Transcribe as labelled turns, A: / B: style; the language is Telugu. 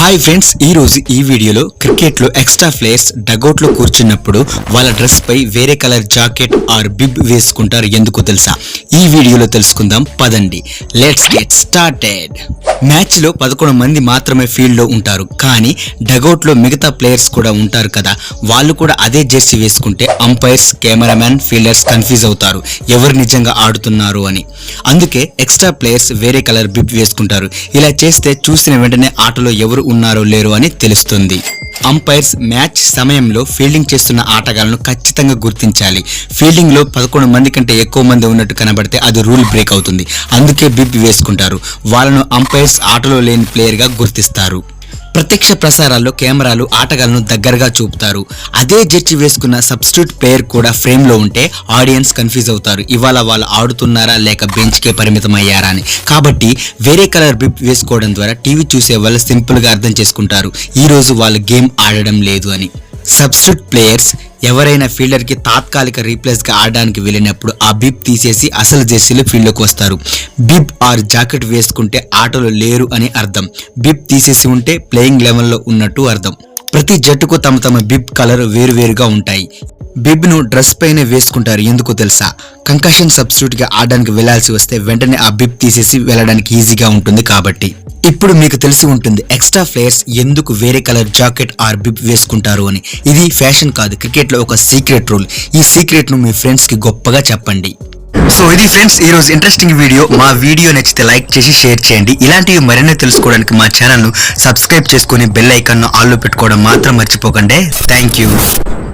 A: హాయ్ ఫ్రెండ్స్ ఈ రోజు ఈ వీడియోలో క్రికెట్లో ఎక్స్ట్రా ప్లేయర్స్ డగౌట్లో కూర్చున్నప్పుడు వాళ్ళ డ్రెస్ పై వేరే కలర్ జాకెట్ ఆర్ బిబ్ వేసుకుంటారు ఎందుకు తెలుసా? ఈ వీడియోలో తెలుసుకుందాం పదండి. లెట్స్ గెట్ స్టార్టెడ్ మ్యాచ్లో పదకొండు మంది మాత్రమే ఫీల్డ్లో ఉంటారు. కానీ డగౌట్లో మిగతా ప్లేయర్స్ కూడా ఉంటారు కదా. వాళ్ళు కూడా అదే జెర్సీ వేసుకుంటే అంపైర్స్ కెమెరామ్యాన్ ఫీల్డర్స్ కన్ఫ్యూజ్ అవుతారు. ఎవరు నిజంగా ఆడుతున్నారు అని. అందుకే ఎక్స్ట్రా ప్లేయర్స్ వేరే కలర్ బిబ్ వేసుకుంటారు. ఇలా చేస్తే చూసిన వెంటనే ఆటలో ఎవరు ఉన్నారో లేరో అని తెలుస్తుంది. అంపైర్స్ మ్యాచ్ సమయంలో ఫీల్డింగ్ చేస్తున్న ఆటగాళ్ళను ఖచ్చితంగా గుర్తించాలి. ఫీల్డింగ్లో పదకొండు మంది కంటే ఎక్కువ మంది ఉన్నట్టు కనబడితే అది రూల్ బ్రేక్ అవుతుంది. అందుకే బిబ్ వేసుకుంటారు. వాళ్ళను అంపైర్స్ ఆటలో లేని ప్లేయర్గా గుర్తిస్తారు. ప్రత్యక్ష ప్రసారాల్లో కెమెరాలు ఆటగాళ్ళను దగ్గరగా చూపుతారు. అదే జడ్జి వేసుకున్న సబ్స్టిట్యూట్ ప్లేయర్ కూడా ఫ్రేమ్లో ఉంటే ఆడియన్స్ కన్ఫ్యూజ్ అవుతారు. ఇవాళ వాళ్ళు ఆడుతున్నారా లేక బెంచ్ కే పరిమితం అయ్యారా అని. కాబట్టి వేరే కలర్ బిప్ వేసుకోవడం ద్వారా టీవీ చూసే వాళ్ళు సింపుల్గా అర్థం చేసుకుంటారు. ఈ రోజు వాళ్ళు గేమ్ ఆడడం లేదు అని. సబ్స్టిట్యూట్ ప్లేయర్స్ ఎవరైనా ఫీల్డర్కి తాత్కాలిక రీప్లేస్గా ఆడడానికి వెళ్ళినప్పుడు ఆ బిబ్ తీసేసి అసలు జెర్సీలో ఫీల్డ్లోకి వస్తారు. బిబ్ ఆర్ జాకెట్ వేసుకుంటే ఆటలో లేరు అని అర్థం. బిబ్ తీసేసి ఉంటే ప్లేయింగ్ లెవెల్లో ఉన్నట్టు అర్థం. ప్రతి జట్టుకు తమ తమ బిబ్ కలర్ వేరువేరుగా ఉంటాయి. బిబ్ను డ్రెస్ పైన వేసుకుంటారు ఎందుకు తెలుసా? కంకషన్ సబ్స్టిట్యూట్గా ఆడడానికి వెళ్ళాల్సి వస్తే వెంటనే ఆ బిబ్ తీసేసి వెళ్ళడానికి ఈజీగా ఉంటుంది కాబట్టి. ఇప్పుడు మీకు తెలిసి ఉంటుంది ఎక్స్ట్రా ప్లేయర్స్ ఎందుకు వేరే కలర్ జాకెట్ ఆర్ బిబ్ వేసుకుంటారు అని. ఇది ఫ్యాషన్ కాదు క్రికెట్లో ఒక సీక్రెట్ రూల్. ఈ సీక్రెట్ను మీ ఫ్రెండ్స్కి గొప్పగా చెప్పండి. సో ఇది ఫ్రెండ్స్ ఈ రోజు ఇంట్రెస్టింగ్ వీడియో మా వీడియో నచ్చితే లైక్ చేసి షేర్ చేయండి. ఇలాంటివి మరిన్ని తెలుసుకోవడానికి మా ఛానల్ను సబ్స్క్రైబ్ చేసుకుని బెల్ ఐకాన్ను ఆల్లో పెట్టుకోవడం మాత్రం మర్చిపోకండి. Thank you